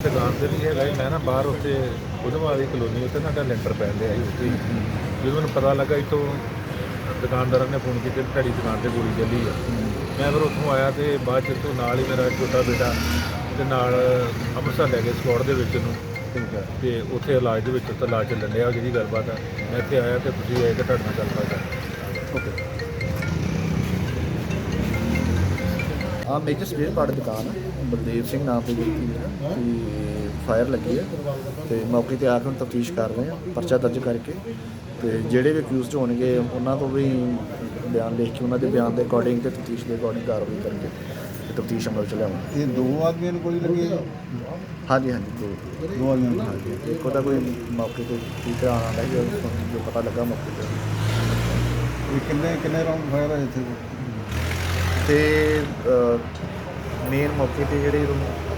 ਦੁਕਾਨ ਤੇ ਵੀ ਹੈਗਾ ਮੈਂ ਨਾ ਬਾਹਰ ਉੱਥੇ ਉਦਮ ਵਾਲੀ ਕਲੋਨੀ ਉੱਤੇ ਸਾਡਾ ਲੈਂਟਰ ਪੈਣ ਸੀ ਉੱਥੇ ਹੀ। ਜਦੋਂ ਮੈਨੂੰ ਪਤਾ ਲੱਗਾ ਇੱਥੋਂ ਦੁਕਾਨਦਾਰਾਂ ਨੇ ਫੋਨ ਕੀਤਾ ਤੁਹਾਡੀ ਦੁਕਾਨ ਤੇ ਗੋਲੀ ਚੱਲੀ ਆ। ਮੈਂ ਫਿਰ ਉੱਥੋਂ ਆਇਆ ਤੇ ਬਾਅਦ ਚ ਇੱਥੋਂ ਨਾਲ ਹੀ ਮੇਰਾ ਛੋਟਾ ਬੇਟਾ ਤੇ ਨਾਲ ਅੰਮ੍ਰਿਤਸਰ ਲੈ ਗਏ ਸਪੌਟ ਦੇ ਵਿੱਚ ਨੂੰ। ਤੇ ਉੱਥੇ ਇਲਾਜ ਦੇ ਵਿੱਚ ਉੱਥੇ ਇਲਾਜ ਚੱਲਣ ਡਿਆ ਜਿਹੜੀ ਗੱਲਬਾਤ ਆ। ਮੈਂ ਇੱਥੇ ਆਇਆ ਤੇ ਤੁਸੀਂ ਆਏ ਤੇ ਤੁਹਾਡੇ ਨਾਲ ਗੱਲਬਾਤ ਆ ਓਕੇ। ਆ ਮੇਜਰ ਸਪੇਅਰ ਪਾਰਟ ਦੁਕਾਨ ਬਲਦੇਵ ਸਿੰਘ ਨਾਮ ਦੇ ਵਿਅਕਤੀ ਹੈ ਤੇ ਫਾਇਰ ਲੱਗੀ ਹੈ ਤੇ ਮੌਕੇ ਤੇ ਆ ਕੇ ਹੁਣ ਤਫਤੀਸ਼ ਕਰ ਰਹੇ ਆ ਪਰਚਾ ਦਰਜ ਕਰਕੇ। ਤੇ ਜਿਹੜੇ ਵੀ ਅਕਿਊਜ਼ਡ ਹੋਣਗੇ ਉਹਨਾਂ ਤੋਂ ਵੀ ਬਿਆਨ ਲਿਖ ਕੇ ਉਹਨਾਂ ਦੇ ਬਿਆਨ ਦੇ ਅਕੋਰਡਿੰਗ ਤੇ ਤਫਤੀਸ਼ ਦੇ ਅਕੋਰਡਿੰਗ ਕਾਰਵਾਈ ਕਰਕੇ ਤੇ ਤਫਤੀਸ਼ ਅਮਲ ਚ ਲਿਆਵਾਂਗੇ। ਇਹ ਦੋ ਆਦਮੀਆਂ ਨੂੰ ਗੋਲੀ ਲੱਗੀ ਹੈ ਹਾਂਜੀ ਹਾਂਜੀ ਦੋ। ਦੋ ਆਦਮੀਆਂ ਨੂੰ ਹਾਂਜੀ ਇੱਕ ਉਹਦਾ ਕੋਈ ਮੌਕੇ ਤੇ ਕੀ ਧਿਆਨ ਆਉਂਦਾ ਸੀ ਉਹ ਜੋ ਪਤਾ ਲੱਗਾ ਮੌਕੇ ਤੇ। ਇਹ ਕਿੰਨੇ ਕਿੰਨੇ ਰਾਉਂਡ ਫਾਇਰ ਹੈ ਇੱਥੇ? ਤੇ ਮੇਨ ਮੌਕੇ ਤੇ ਜਿਹੜੇ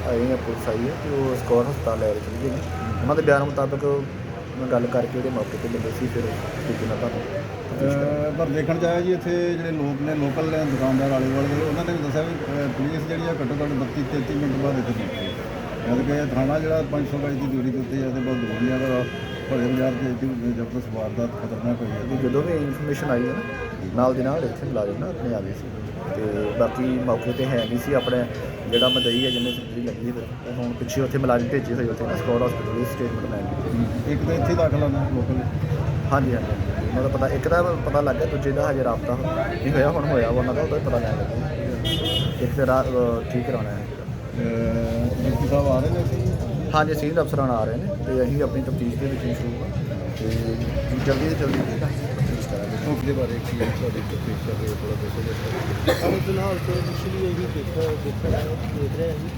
ਆਏ ਆ ਪੁਲਿਸ ਆਈ ਹੈ ਤੇ ਉਹ ਸਕੋਰ ਹਸਪਤਾਲ ਲੈ ਕੇ ਚਲੇ ਗਏ ਨੇ ਉਹਨਾਂ ਦੇ ਬਿਆਨ ਮੁਤਾਬਕ ਮੈਂ ਗੱਲ ਕਰਕੇ ਉਹਦੇ ਮੌਕੇ ਤੇ ਲੱਗੇ ਸੀ ਫਿਰ ਠੀਕ ਨਾ ਤੁਹਾਨੂੰ। ਪਰ ਦੇਖਣ ਜਾਇਆ ਜੀ ਇੱਥੇ ਜਿਹੜੇ ਲੋਕ ਨੇ ਲੋਕਲ ਨੇ ਦੁਕਾਨਦਾਰ ਵਾਲੇ ਦੇ, ਉਹਨਾਂ ਨੇ ਵੀ ਦੱਸਿਆ ਵੀ ਪੁਲਿਸ ਜਿਹੜੀ ਆ ਘੱਟੋ ਘੱਟ 32 33 ਮਿੰਟ ਬਾਅਦ ਇੱਥੇ ਪਹੁੰਚੀ ਜਦ ਕਿ ਥਾਣਾ ਜਿਹੜਾ 500 ਗਜ ਦੀ ਦੂਰੀ ਦੇ ਉੱਤੇ ਤੇ ਬਹੁਤ ਦੂਰ ਨਹੀਂ ਆ ਤਾਂ ਭਲੇ ਬਾਜ਼ਾਰ ਦੇ ਇੱਥੇ ਜ਼ਬਰਦਸਤ ਵਾਰਦਾਤ ਖਤਰਨਾਕ ਹੋਈ ਹੈ। ਜਦੋਂ ਵੀ ਇਨਫੋਰਮੇਸ਼ਨ ਆਈ ਹੈ ਨਾ ਨਾਲ ਦੀ ਨਾਲ ਇੱਥੇ ਮੁਲਾਜ਼ਮ ਨਾ ਆਪਣੇ ਆ ਗਏ ਸੀ। ਤੇ ਬਾਕੀ ਮੌਕੇ ਤੇ ਹੈ ਨਹੀਂ ਸੀ ਆਪਣੇ ਜਿਹੜਾ ਮਦਈ ਹੈ ਜਿਹਨੇ ਸਬਜ਼ੀ ਲੱਗੀ ਤੇ ਹੁਣ ਪਿੱਛੇ ਉੱਥੇ ਮੁਲਾਜ਼ਮ ਭੇਜੇ ਹੋਏ ਉੱਥੇ ਸਕੋਰ ਹਸਪੀਟਲ ਦੀ ਸਟੇਟਮੈਂਟ ਲਈ। ਇੱਕ ਤਾਂ ਇੱਥੇ ਦਾਖਲ ਆਣਾ ਲੋਕਲ ਹਾਂਜੀ ਹਾਂਜੀ। ਉਹਨਾਂ ਦਾ ਪਤਾ ਇੱਕ ਦਾ ਪਤਾ ਲੱਗ ਗਿਆ ਦੂਜੇ ਦਾ ਹਜੇ ਰਾਬਤਾ ਨਹੀਂ ਹੋਇਆ ਹੁਣ ਹੋਇਆ ਉਹਨਾਂ ਦਾ ਉਹਦਾ ਪਤਾ ਲੱਗੇ ਇੱਕ ਤੇ ਠੀਕ ਕਰਾਉਣਾ ਹੈ ਡਿਪਟੀ ਸਾਹਿਬ ਆ ਰਹੇ ਨੇ ਜੀ? ਹਾਂਜੀ ਸੀਨੀਅਰ ਅਫਸਰਾਨ ਆ ਰਹੇ ਨੇ ਤੇ ਅਸੀਂ ਆਪਣੀ ਤਫਤੀਸ਼ ਦੇ ਵਿੱਚ ਮਸ਼ਰੂਫ ਹਾਂ ਤੇ ਜਲਦੀ ਤੋਂ ਜਲਦੀ ਤਫਤੀਸ਼ ਕਰਾਂਗੇ ਲੋਕ ਦੇ ਬਾਰੇ ਕੀ ਹੈ ਤੁਹਾਡੀ ਤਫਤੀਸ਼ ਕਰ ਰਹੇ ਹੋ ਥੋੜਾ ਦੱਸੋ ਅਰੇ ਫਿਲਹਾਲ ਤੇ ਇਨੀਸ਼ੀਅਲੀ ਇਹੀ ਦੇਖ ਦੇਖ ਰਹੇ ਹਾਂ ਦੇਖ ਰਹੇ ਹਾਂ ਜੀ।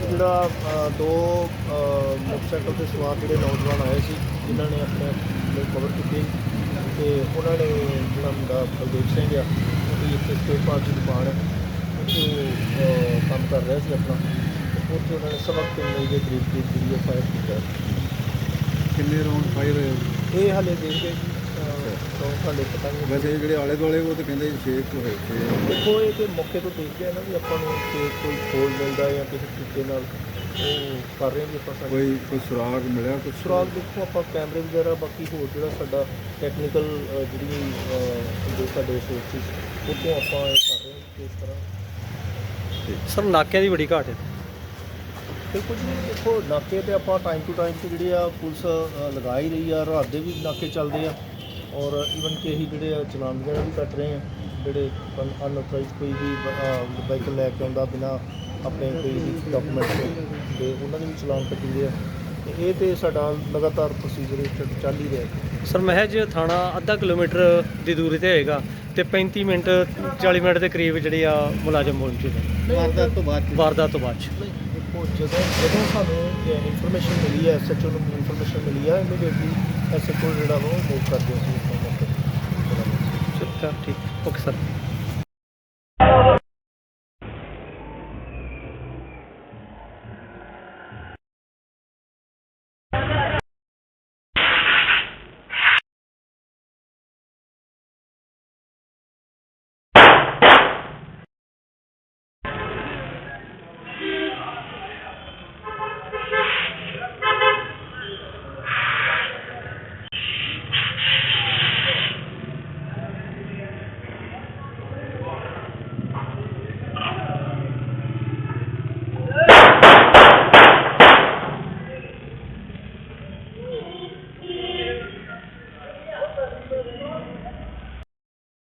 ਜਿਹੜਾ ਦੋ ਮੋਟਰਸਾਈਕਲ ਤੇ ਸਵਾਰ ਜਿਹੜੇ ਨੌਜਵਾਨ ਆਏ ਸੀ ਜਿਨ੍ਹਾਂ ਨੇ ਆਪਣੇ ਕਵਰ ਕੀਤੀ ਤੇ ਉਹਨਾਂ ਨੇ ਜਿਹੜਾ ਮੁੰਡਾ ਬਲਦੇਵ ਸਿੰਘ ਆ ਉਹਦੀ ਇੱਕ ਸਪੇਸ ਪਾਰਟ ਦੀ ਦੁਕਾਨ ਹੈ ਉੱਥੇ ਕੰਮ ਕਰ ਰਿਹਾ ਸੀ ਆਪਣਾ। ਉੱਥੇ ਉਹਨਾਂ ਨੇ ਸਬਕ ਵਜੇ ਦੇ ਕਰੀਬ ਕਰੀਬ ਜਿਹੜੀ ਫਾਇਰ ਕੀਤਾ। ਕਿੰਨੇ ਰਾਉਂਡ ਫਾਇਰ ਹੋਏ ਇਹ ਹਾਲੇ ਦੇਖਦੇ ਜੀ ਤਾਂ ਹਾਲੇ ਪਤਾ ਨਹੀਂ। ਵੈਸੇ ਇਹ ਜਿਹੜੇ ਆਲੇ ਦੁਆਲੇ ਉਹ ਤਾਂ ਕਹਿੰਦੇ ਸ਼ੇਕ ਹੋਏ ਤੇ ਦੇਖੋ ਇਹ ਤੇ ਮੌਕੇ ਤੋਂ ਦੇਖਦੇ ਆ ਨਾ ਵੀ ਆਪਾਂ ਨੂੰ ਕਿ ਕੋਈ ਖੋਲ ਮਿਲਦਾ ਜਾਂ ਕਿਸੇ ਤਰੀਕੇ ਨਾਲ ਉਹ ਕਰ ਰਹੇ ਜੀ ਆਪਾਂ ਸਾਡੀ ਕੋਈ ਕੋਈ ਸੁਰਾਗ ਮਿਲਿਆ ਕੁਝ ਸੁਰਾਗ ਦੇਖੋ ਆਪਾਂ ਕੈਮਰੇ ਵਗੈਰਾ ਬਾਕੀ ਹੋਰ ਜਿਹੜਾ ਸਾਡਾ ਟੈਕਨੀਕਲ ਜਿਹੜੀ ਅਹ, ਜੋ ਸਾਡੇ ਸੋਰਸਿਸ ਉਹ ਤੋਂ ਆਪਾਂ ਇਹ ਕਰ ਰਹੇ ਹਾਂ ਕਿ ਇਸ ਤਰ੍ਹਾਂ। ਸਰ ਨਾਕਿਆਂ ਦੀ ਬੜੀ ਘਾਟ ਹੈ। ਬਿਲਕੁਲ ਜੀ ਦੇਖੋ ਨਾਕੇ ਤੇ ਆਪਾਂ ਟਾਈਮ ਟੂ ਟਾਈਮ ਤੇ ਜਿਹੜੇ ਆ ਪੁਲਿਸ ਅ, ਲਗਾ ਹੀ ਰਹੀ ਆ ਰਾਤ ਦੇ ਵੀ ਨਾਕੇ ਚੱਲਦੇ ਆ। ਔਰ ਈਵਨ ਕਿ ਅਸੀਂ ਜਿਹੜੇ ਆ ਚਲਾਨ ਵਗੈਰਾ ਵੀ ਕੱਟ ਰਹੇ ਆ ਜਿਹੜੇ ਅਨਆਥੋਰਾਈਜ਼ ਕੋਈ ਵੀ ਵਾਹੀਕਲ ਲੈ ਕੇ ਆਉਂਦਾ ਬਿਨਾ ਆਪਣੇ ਕੋਈ ਵੀ ਡਾਕੂਮੈਂਟ ਤੇ ਉਹਨਾਂ ਦੇ ਵੀ ਚਲਾਨ ਕੱਟੀਦੇ ਆ। ਤੇ ਇਹ ਤੇ ਸਾਡਾ ਲਗਾਤਾਰ ਪ੍ਰੋਸੀਜਰ ਇੱਥੇ ਚੱਲ ਹੀ ਰਿਹਾ। ਸਰ ਮਹਿਜ ਥਾਣਾ ਅੱਧਾ ਕਿਲੋਮੀਟਰ ਦੀ ਦੂਰੀ ਤੇ ਹੋਏਗਾ ਤੇ 35 ਮਿੰਟ 40 ਮਿੰਟ ਦੇ ਕਰੀਬ ਜਿਹੜੇ ਆ ਮੁਲਾਜ਼ਮ ਪਹੁੰਚੇ ਨੇ। ਵਾਰਦਾਤ ਤੋਂ ਬਾਅਦ ਵਾਰਦਾਤ ਤੋਂ ਬਾਅਦ 'ਚ। ਨਹੀਂ ਉਹ ਜਦੋਂ ਜਦੋਂ ਸਾਨੂੰ ਇਨਫੋਰਮੇਸ਼ਨ ਮਿਲੀ ਹੈ ਐਸਐਚਓ ਨੂੰ ਇਨਫੋਰਮੇਸ਼ਨ ਮਿਲੀ ਹੈ ਇਮੀਡੀਏਟਲੀ ਐਸਐਚਓ ਜਿਹੜਾ ਵਾ ਉਹ ਮੂਵ ਕਰ ਦਿਓ ਸੀ ਉਸ ਮੌਕੇ ਤੇ ਚਲੋ, ਠੀਕ ਓਕੇ ਸਰ।